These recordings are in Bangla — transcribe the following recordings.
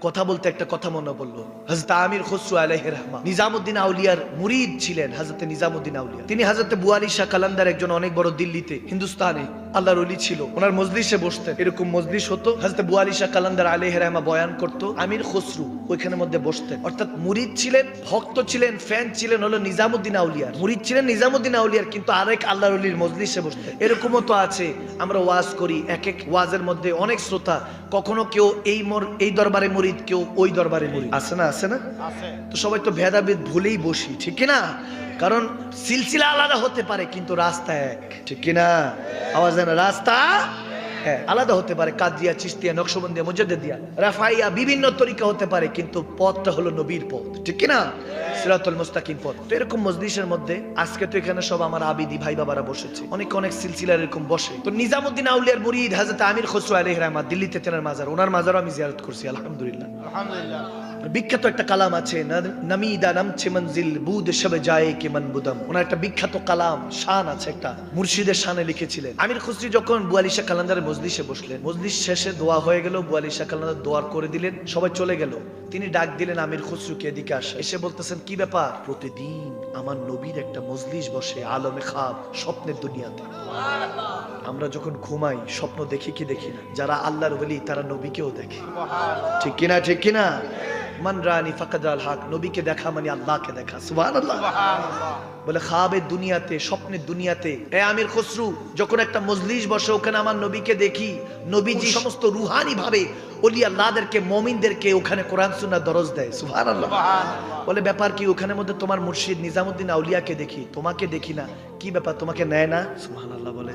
কথা বলতে একটা কথা মনে পড়ল। আমির নিজামুদ্দিন আউলিয়ার মুরিদ ছিলেন নিজামুদ্দিন আউলিয়া। তিনি হাজরতে বুয়ালি শাহ কালান্দার একজন অনেক বড় দিল্লিতে, হিন্দুস্তানে আল্লাহর অলি ছিল। ওনার মজলিসে বসতেন। এরকম মজলিস হতো। হজরত বুয়ালি শাহ কালান্দার আলহ রহমা বয়ান করতো আমির খসরু ওইখানের মধ্যে বসতেন। অর্থাৎ মুরিদ ছিলেন ভক্ত ছিলেন ফ্যান ছিলেন হলো নিজামুদ্দিন আউলিয়ার। মুরিদ ছিলেন নিজামুদ্দিন আউলিয়ার কিন্তু আরেক আল্লাহর অলির মজলিসে বসতেন। এরকমও তো আছে। আমরা ওয়াজ করি এক এক ওয়াজের মধ্যে অনেক শ্রোতা। কখনো কেউ এই মর এই দরবারে মুরিদ কেউ ওই দরবারে মুরিদ। আছে না আছে না? তো সবাই তো ভেদাভেদ ভুলেই বসি ঠিক না? কারণ সিলসিলা আলাদা হতে পারে কিন্তু রাস্তা এক। ঠিক কিনা? আওয়াজ রাস্তা হ্যাঁ আলাদা হতে পারে কাদিয়া চিস্তিয়া নকশবন্দিয়া মুজাদ্দিয়া রাফাইয়া বিভিন্ন তরিকা হতে পারে কিন্তু পথটা হলো নবীর পথ। ঠিক না সিরাতুল মুস্তাকিম পথ। তো এরকম মজলিসের মধ্যে আজকে তো এখানে সব আমার আবিদি ভাই বাবারা বসেছে। অনেক অনেক সিলসিলার এরকম বসে। তো নিজামুদ্দিন আউলিয়ার মুরিদ হাজরত আমির খসরু রহমাত দিল্লিতে তেনার মাজার ওনার মাজারও আমি জিয়ারত করছি আলহামদুলিল্লাহ। বিখ্যাত একটা কালাম আছে নামিদা নামছে মঞ্জিল বুদ সবে যায় কে ওনার একটা বিখ্যাত কালাম শান আছে একটা মুর্শিদের শানে লিখেছিলেন। আমির খুসরি যখন বুয়ালিশা কালান্দারের মজলিসে বসলেন। মজলিস শেষে দোয়া হয়ে গেল, বুয়ালি কালান্দার দোয়ার করে দিলেন, সবাই চলে গেল। তিনি ডাক দিলেন, আমির খুসরুকে এদিকে আসে। এসে বলতেছেন, কি ব্যাপার? প্রতিদিন আমার নবীর একটা মজলিস বসে আলমে খাব স্বপ্নের দুনিয়াতে। আমরা যখন ঘুমাই, স্বপ্ন দেখি কি দেখি না? যারা আল্লাহর বলি তারা নবীকেও দেখে। ঠিক কিনা ঠিক কিনা? মান রানি ফাকাদ আল হক নবীকে দেখা মানে আল্লাহকে দেখা সুবহানাল্লাহ। বলে খাবের দুনিয়াতে স্বপ্নের দুনিয়াতে এ আমির খসরু যখন একটা মজলিস বসে ওখানে আমার নবীকে দেখি নবীজি সমস্ত রুহানি ভাবে ওলি আল্লাহদেরকে মমিনদেরকে ওখানে কোরআন সুন্নাহ দরজ দেয় সুবহানাল্লাহ। বলে ব্যাপার কি ওখানে মধ্যে তোমার মুর্শিদ নিজামুদ্দিন আউলিয়াকে দেখি তোমাকে দেখি না কি ব্যাপার তোমাকে নেয় না? সুবহানাল্লাহ বলে।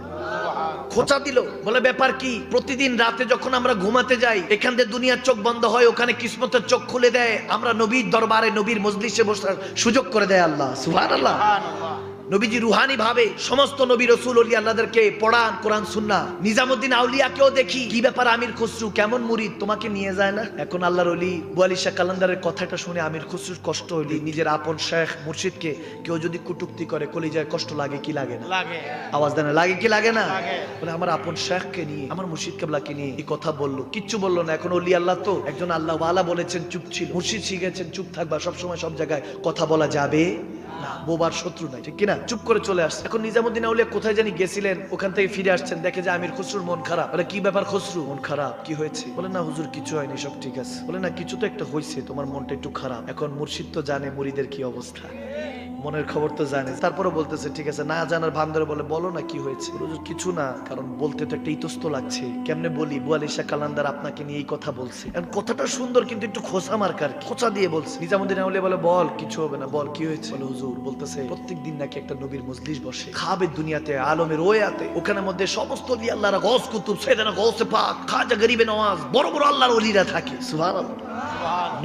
খোঁচা দিল বলে ব্যাপার কি প্রতিদিন রাতে যখন আমরা ঘুমাতে যাই এখান থেকে দুনিয়ার চোখ বন্ধ হয় ওখানে কিসমতের চোখ খুলে দেয় আমরা নবীর দরবারে নবীর মজলিসে বসার সুযোগ করে দেয় আল্লাহ সুবহানাল্লাহ। নবীজি রুহানি ভাবে সমস্ত নবী রসুল অলি আল্লাহদেরকে পড়ান কোরআন সুন্না নিজামুদ্দিন আউলিয়াকেও দেখি কি ব্যাপার আমির খুসরু? কেমন মুরিদ? তোমাকে নিয়ে যায় না? এখন আল্লাহর অলি বুয়ালি শাহ কালান্দারের কথাটা শুনে আমির খুসরুর কষ্ট হলি নিজের আপন শেখ মুর্শিদকে কেউ যদি কুটুক্তি করে কলিজায় কষ্ট লাগে কি লাগে না? আওয়াজ দেয় না লাগে কি লাগে না। বলে আমার আপন শেখকে নিয়ে আমার মুর্শিদ কেবলাকে নিয়ে এই কথা বলল কিচ্ছু বলল না। এখন অলি আল্লাহ তো একজন আল্লাহ ওয়ালা বলেছেন চুপ ছিল। মুর্শিদ শিখেছেন চুপ থাকবা সবসময় সব জায়গায় কথা বলা যাবে। বোবার শত্রু নাই, ঠিক কিনা? চুপ করে চলে আসছে। এখন নিজামুদ্দিন আউলিয়া কোথায় জানি গেছিলেন, ওখান থেকে ফিরে আসছেন, দেখে যে আমির খসরুর মন খারাপ। বলে, কি ব্যাপার খসরু? মন খারাপ, কি হয়েছে? বলে, না হুজুর, কিছু হয়নি, সব ঠিক আছে। বলে, না, কিছু তো একটা হয়েছে তোমার মনটা একটু খারাপ। এখন মুর্শিদ তো জানে মুরিদের কি অবস্থা। মনের খবর তো জানে। তারপরে বলতেছে, ঠিক আছে, না জানার ভান ধরে বলে, বলো না কি হয়েছে? কিছু না, কারণ বলতে তো একটা ইতস্ত লাগছে। কেমনে বলি, বুয়ালিশা কালান্দার আপনাকে নিয়ে এই কথা বলছে। এখন কথাটা সুন্দর, কিন্তু একটু খোসা মার্কার খোঁচা দিয়ে বলছে। নিজামুদ্দিন আউলিয়া বলে, বল, কিছু হবে না, বল, কি হয়েছে? হুজুর বলতেছে প্রত্যেক দিন নাকি একটা নবীর মজলিস বসে। খাবে দুনিয়াতে, আলমের ওয়াতে ওখানে মধ্যে সমস্ত আল্লাহরা গস কুতুব, সেদানা গসে পাক, খাজা গরিবে নওয়াজ, বড় বড় আল্লাহর অলিরা থাকে। সুবহানাল্লাহ।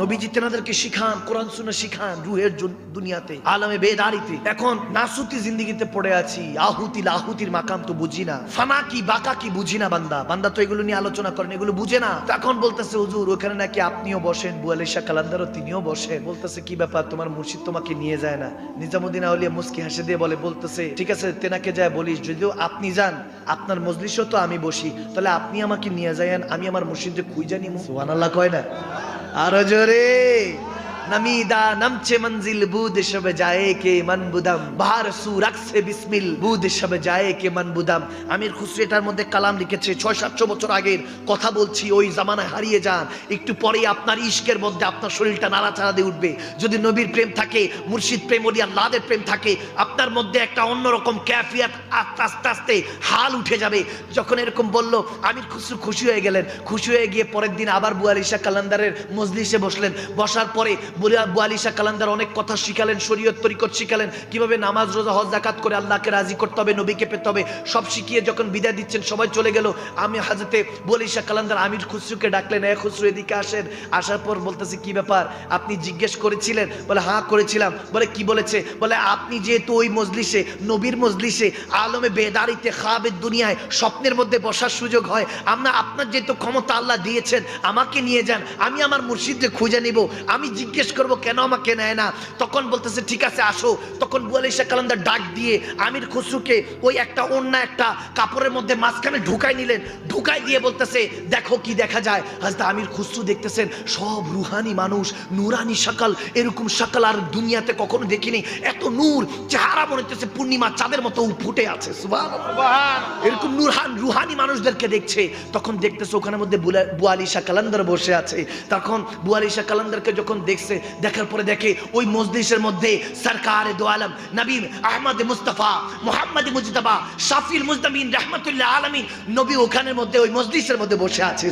নবীজি তেনাদেরকে শিখান, কোরআন শিখান, রুহের দুনিয়াতে বেদারিতে। এখন নাসুতি জিন্দিগিতে পড়ে আছি। আহুতি লাহুতির মাকাম তো বুঝি না। ফানা কি কি বুঝি না বান্দা। বান্দা তো এগুলো নিয়ে আলোচনা করেন, এগুলো বুঝে না। তখন বলতেছে, হুজুর, ওখানে নাকি আপনিও বসেন, বুয়ালিশা কালান্দারও তিনিও বসেন। বলতেছে, কি ব্যাপার? তোমার মুর্শিদ তোমাকে নিয়ে যায় না। নিজামুদ্দিন আউলিয়া মুস্কি হাসি দিয়ে বলে, বলতেছে, ঠিক আছে, তেনাকে যায় বলিস, যদিও আপনি যান, আপনার মজলিসও তো আমি বসি, তাহলে আপনি আমাকে নিয়ে যায়েন আমি আমার মুর্শিদে খুঁজে জানি সুবহানাল্লাহ কয় না? আরও জোরে! নমিদা নমছে মঞ্জিল বুদ শব যায় কে মন বুদম। বাহার সু রাখছে বিসমিল বুদ শব যায় কে মন বুদম। আমির খুসরু এটার মধ্যে কালাম লিখেছে, ছয় সাতশো বছর আগের কথা বলছি, ওই জামানায় হারিয়ে যান। একটু পরে আপনার ইশকের মধ্যে আপনার শরীরটা নাড়াচাড়া দিয়ে উঠবে। যদি নবীর প্রেম থাকে, মুর্শিদ প্রেম ওলি আল্লাহদের প্রেম থাকে, আপনার মধ্যে একটা অন্যরকম ক্যাফিয়াত আস্তে আস্তে আস্তে হাল উঠে যাবে। যখন এরকম বলল, আমির খুসরু খুশি হয়ে গেলেন। খুশি হয়ে গিয়ে পরের দিন আবার বুয়ালিশা কালান্দারের মজলিসে বসলেন। বসার পরে বুয়ালিশা কালান্দার অনেক কথা শিখালেন, শরীয়ত তরিকত শিখালেন। কীভাবে নামাজ, রোজা, হজ, জাকাত করে আল্লাহকে রাজি করতে হবে, নবীকে পেতে হবে, সব শিখিয়ে যখন বিদায় দিচ্ছেন, সবাই চলে গেল। আমি হাজতে বুয়ালিশা কালান্দার আমির খুসরুকে ডাকলেন, এ খুসরু, এদিকে আসেন। আসার পর বলতেছে, কি ব্যাপার? আপনি জিজ্ঞেস করেছিলেন? বলে হ্যাঁ করেছিলাম। বলে, কি বলেছে? বলে, আপনি যেহেতু ওই মজলিসে, নবীর মজলিসে, আলমে বেদারিতে খাবের দুনিয়ায় স্বপ্নের মধ্যে বসার সুযোগ হয়, আমরা আপনার যেহেতু ক্ষমতা আল্লাহ দিয়েছেন, আমাকে নিয়ে যান, আমি আমার মুর্শিদকে খুঁজে নিব, আমি জিজ্ঞেস জিজ্ঞেস করব, কেন আমাকে নেয় না? তখন বলতেছে, ঠিক আছে, আসো। তখন বুয়ালি শাহ কালান্দার ডাক দিয়ে আমির খসরুকে ওই একটা অন্য একটা কাপড়ের মধ্যে মাঝখানে ঢুকাই নিলেন। ঢুকাই দিয়ে বলতেছে, দেখো কি দেখা যায়। হাজদা আমির খসরু দেখতেছেন, সব রুহানি মানুষ, নুরানি সকাল এরকম সকাল আর দুনিয়াতে কখনো দেখিনি। এত নূর, চেহারা মনে হচ্ছে পূর্ণিমা চাঁদের মতো ফুটে আছে। এরকম নুরহান, রুহানি মানুষদেরকে দেখছে। তখন দেখতেছে ওখানের মধ্যে বুলা- বুয়ালি শাহ কালান্দার বসে আছে। তখন বুয়ালি শাহ কালান্দারকে যখন দেখছে দেখার পরে দেখে ওই মজলিসের মধ্যে সরকার দো আলম আহমদ মুস্তফা, মোহাম্মদ মুজতবা শাফিল মুজদামিন রহমতুল্লাহ আলমিন, নবী ওখানের মধ্যে ওই মজলিসের মধ্যে বসে আছে।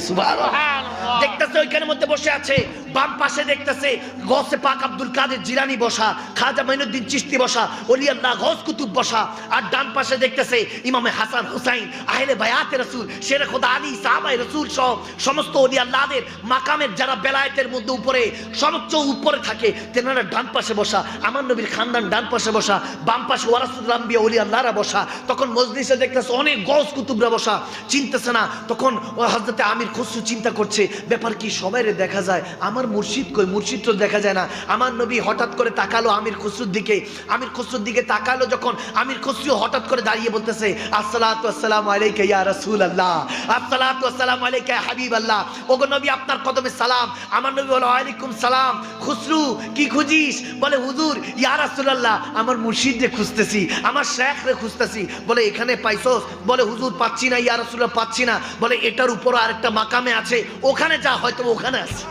দেখতেছে ওইখানের মধ্যে বসে আছে। বাম পাশে দেখতেছে গসে পাক আব্দুল কাদের জিরানি বসা, খাজা মাইনুদ্দিন চিস্তি বসা ওলি আল্লাহ গস কুতুব বসা, আর ডান পাশে দেখতেছে ইমামে হাসান হুসাইন, আহলে বায়াতে রসুল, শের খোদা আলী সাহাবাই রসুল সহ সমস্ত ওলি আল্লাহদের মাকামের যারা বেলায়েতের মধ্যে উপরে সর্বোচ্চ উপরে থাকে, তেনারা ডান পাশে বসা, আমার নবীর খানদান ডান পাশে বসা, বাম পাশে ওয়ারাসুল আম্বিয়া ওলি আল্লাহরা বসা, তখন মজলিসে দেখতেছে অনেক গস কুতুবরা বসা, চিনতেছে না, তখন হজরতে আমির খসরু চিন্তা করছে, ব্যাপার কি সবাই দেখা যায়? আমার মুর্শিদ কই? মুর্শিদ তো দেখা যায় না। আমার নবী হঠাৎ করে তাকালো আমির খসরুর দিকে। আমির খসরুর দিকে তাকালো যখন আমির খসরু হঠাৎ করে দাঁড়িয়ে বলতেছে আসসালামু আলাইকা ইয়া রাসূলুল্লাহ, আসসালাতু আসসালামু আলাইকা হাবিব আল্লাহ ওগো নবী, আপনার কদমে সালাম। আমার নবী বলে, ওয়ালাইকুম সালাম। খসরু কি খুঁজিস? বলে হুজুর ইয়া রাসূলুল্লাহ আমার মুর্শিদ রে খুঁজতেছি আমার শেখ রে খুঁজতেছি। বলে এখানে পাইছস? বলে হুজুর পাচ্ছি না ইয়া রাসূলুল্লাহ পাচ্ছি না। বলে এটার উপর আরেকটা মাকামে আছে ওখানে যা হয়তো ওখানে আছে।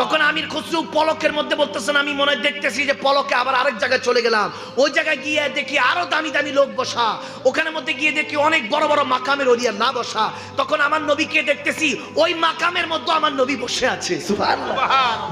তখন আমির খসরু পলকের মধ্যে বলতেছেন আমি মনে দেখতেছি যে পলকে আবার আরেক জায়গায় চলে গেলাম। ওই জায়গায় গিয়ে দেখি আরও দামি দামি লোক বসা। ওখানে মধ্যে গিয়ে দেখি অনেক বড় বড় মাকামের ওলিয়া না বসা। তখন আমার নবীকে দেখতেছি ওই মাকামের মধ্যে আমার নবী বসে আছে।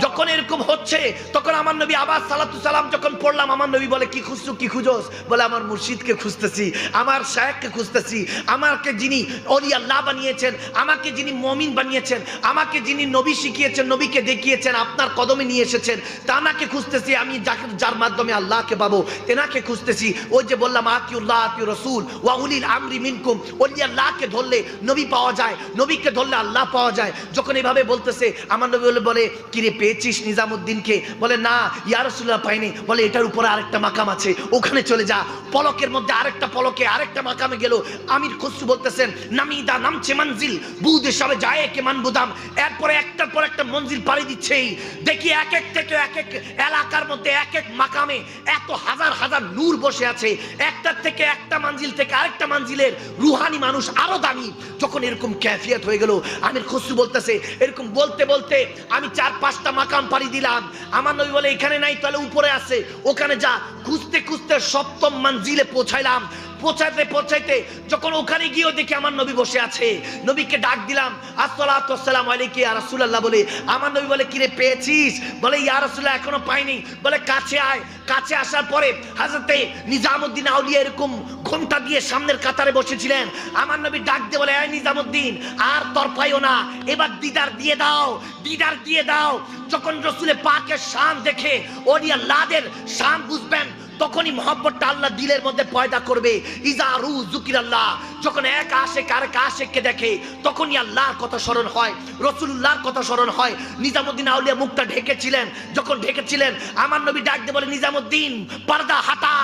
যখন এরকম হচ্ছে। তখন আমার নবী আবার সালাতু সালাম যখন পড়লাম, আমার নবী বলে, কি খুঁজছো, কি খুঁজোস? বলে, আমার মুর্শিদকে খুঁজতেছি, আমার শায়েককে খুঁজতেছি, আমাকে যিনি অলি আল্লাহ বানিয়েছেন, আমাকে যিনি মমিন বানিয়েছেন, আমাকে যিনি নবী শিখিয়েছেন, নবীকে দেখিয়েছেন, আপনার কদমে নিয়ে এসেছেন, তানাকে খুঁজতেছি, আমি যার মাধ্যমে আল্লাহকে পাবো, তেনাকে খুঁজতেছি। ওই যে বললাম আকিউল্লাহ আকিউ রসুল, ওয়া উলিল আমরি মিনকুম। ওলি আল্লাহকে ধরলে নবী পাওয়া যায়, নবীকে ধরলে আল্লাহ পাওয়া যায়। যখন এভাবে বলতেছে, আমার নবী বলে বলে, কিরে, পেয়েছিস নিজামুদ্দিনকে বলে, না, ইয়া রাসূলুল্লাহ, পাইনি। বলে, এটার উপরে আরেকটা মাকাম আছে, ওখানে চলে যা। পলকের মধ্যে আরেকটা পলকে আরেকটা মাকামে গেল। আমির খসরু বলতেছেন, নামিদা নামছে মঞ্জিল বুদ সবে যায় কে মান বুদাম এরপরে একটার পর একটা মঞ্জিল পাড়ি দিচ্ছেই দেখি এক এক থেকে এক এক এলাকার মধ্যে এক এক মাকামে এত হাজার হাজার নূর বসে আছে। একটার থেকে একটা মঞ্জিল থেকে আরেকটা মঞ্জিলের রুহানি মানুষ আরও দামি। যখন এরকম ক্যাফিয়াত হয়ে গেল, আমির খসরু বলতেছে, এরকম বলতে বলতে আমি চার পাঁচটা মাকাম পাড়ি দিলাম। আমার নবী বলে, এখানে নাই, তাহলে উপরে আছে। ওখানে যা খুঁজতে খুঁজতে সপ্তম মঞ্জিলে পৌঁছাইলাম। পৌঁছাইতে পৌঁছাইতে যখন ওখানে গিয়েও দেখি আমার নবী বসে আছে। নবীকে ডাক দিলাম আসসালামু আলাইকা ইয়া রাসূলুল্লাহ বলে। আমার নবী বলে কিরে পেয়েছিস? বলে, ইয়া রাসূলুল্লাহ, এখনও পাইনি। বলে, কাছে আয়। কাছে আসার পরে হাজরতে নিজামুদ্দিন আউলিয়া এরকম ঘণ্টা দিয়ে সামনের কাতারে বসেছিলেন। আমার নবী ডাক দিয়ে বলে আয় নিজামুদ্দিন, আর তরফাইও না। এবার দিদার দিয়ে দাও, দিদার দিয়ে দাও। যখন রসুলের পাকের শান দেখে ওরিয়া লাদের শান বুঝবেন তখনই মহব্বতটা আল্লাহ দিলের মধ্যে পয়দা করবে। ইজা রু জুকির আল্লাহ যখন এক আশেক আরেক আশেককে দেখে, তখনই আল্লাহর কথা স্মরণ হয় রসুল্লাহর কথা স্মরণ হয়। নিজামুদ্দিন আউলিয়া মুখটা ঢেকেছিলেন, যখন ঢেকেছিলেন, আমার নবী ডাক দিয়ে বলে নিজামুদ্দিন, পর্দা হাতা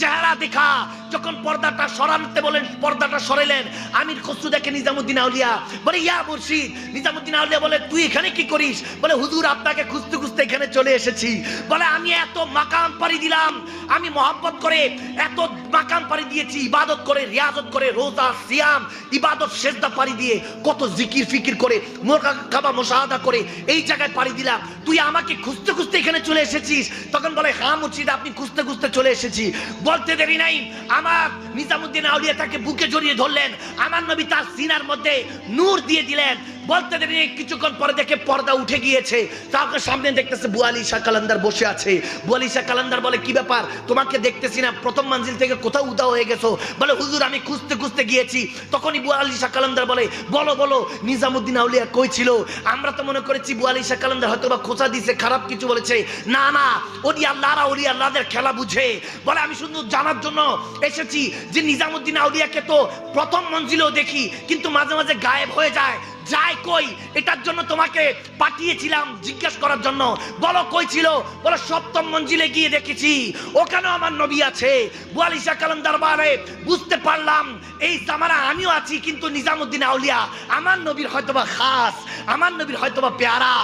চেহারা দেখা। যখন পর্দাটা সরাতে বলেন, পর্দাটা সরাইলেন, আমির খসরু দেখে নিজামুদ্দিন আউলিয়া বলে, ইয়া মুর্শিদ। নিজামুদ্দিন আউলিয়া বলে, তুই এখানে কি করিস? বলে, হুজুর, আপনাকে খুঁজতে খুঁজতে এখানে চলে এসেছি। বলে, আমি এত মাকাম পাড়ি দিলাম আমি মহব্বত করে এত মাকাম পাড়ি দিয়েছি, ইবাদত করে, রিয়াজত করে, রোজা, সিয়াম, ইবাদত, সেজদা পাড়ি দিয়ে কত জিকির ফিকির করে মোকাবা মোশাহাদা করে এই জায়গায় পাড়ি দিলাম। তুই আমাকে খুঁজতে খুঁজতে এখানে চলে এসেছিস। তখন বলে হ্যাঁ মুর্শিদ, আপনি খুঁজতে খুঁজতে চলে এসেছি। বলতে দেরি নাই। আমার নিজামুদ্দিন আউলিয়া তাকে বুকে জড়িয়ে ধরলেন। আমার নবী তার সিনার মধ্যে নূর দিয়ে দিলেন। বলতে দেরি কিছুক্ষণ পরে দেখে পর্দা উঠে গিয়েছে। তাকে সামনে দেখতেছে বুয়ালি শাহ কালান্দার বসে আছে। বুয়ালি শাহ কালান্দার বলে, কি ব্যাপার? তোমাকে দেখতেছি না, প্রথম মঞ্জিল থেকে কোথাও উদাও হয়ে গেছো? বলে, হুজুর, আমি খুঁজতে খুঁজতে গিয়েছি। তখনই বুয়ালি শাহ কালান্দার বলে, বলো বলো, নিজামুদ্দিন আউলিয়া কই ছিল? আমরা তো মনে করেছি বুয়ালি শাহ কালান্দার হয়তো বা খোঁচা দিছে, খারাপ কিছু বলেছে। না না ওরি আল্লাহরা ওরি আল্লাহদের খেলা বুঝে। বলে, আমি শুধু জানার জন্য এসেছি যে নিজামুদ্দিন আউলিয়াকে তো প্রথম মঞ্জিলেও দেখি, কিন্তু মাঝে মাঝে গায়েব হয়ে যায়। যায় কই? এটার জন্য তোমাকে পাঠিয়েছিলাম জিজ্ঞেস করার জন্য। বলো, কই ছিল? বলো, সপ্তম মঞ্জিলে গিয়ে দেখেছি। ওখানেও আমার নবী আছে। বুয়ালিশা কালাম দরবারে বুঝতে পারলাম, এই জামানা আমিও আছি, কিন্তু নিজামুদ্দিন আউলিয়া, আমার নবীর হয়তোবা খাস, আমার নবীর হয়তোবা পেয়ারা।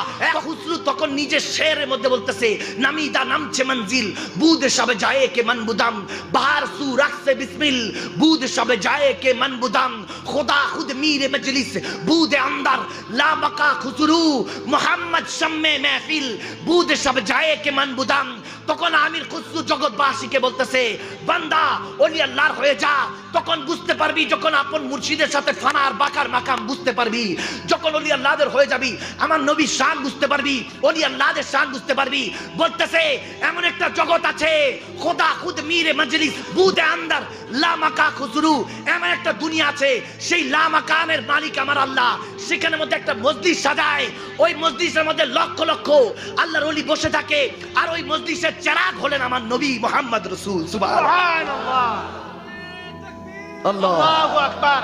হুসরু তখন নিজের শেরের মধ্যে বলতেছে, নামিদা নামছে মঞ্জিল বুদ সবে যায় কে মন বুদাম বাহার সু রাখছে বিসমিল বুদ সবে যায় কে মন বুদাম খোদা খুদ মীর মজলিস বুদ আম নামদার লামাকা খুজুরু, মোহাম্মদ সাম্মে মেহফিল বুদ সব যায় কে মান বুদাম। তখন আমির খুসরু জগৎবাসীকে বলতেছে, বান্দা ওলি আল্লাহর হয়ে যা। তখন বুঝতে পারবি, যখন আপন মুর্শিদের সাথে ফানার বাকার মাকাম বুঝতে পারবি। যখন ওলি আল্লাহদের হয়ে যাবি, আমার নবীর শান বুঝতে পারবি ওলি আল্লাহদের শান বুঝতে পারবি। বলতেছে, এমন একটা জগৎ আছে, খোদা খুদ মিরে মজলিস বুদে আন্দার লামাকা খুসরু এমন একটা দুনিয়া আছে, সেই লামাকামের মালিক আমার আল্লাহ। সেখানের মধ্যে একটা মসজিদ সাজায়। ওই মসজিদের মধ্যে লক্ষ লক্ষ আল্লাহর ওলি বসে থাকে। আর ওই মসজিদের চেরাগ হলেন আমার নবী মোহাম্মদ রসুল। সুবাহ আল্লাহ। আল্লাহু আকবার।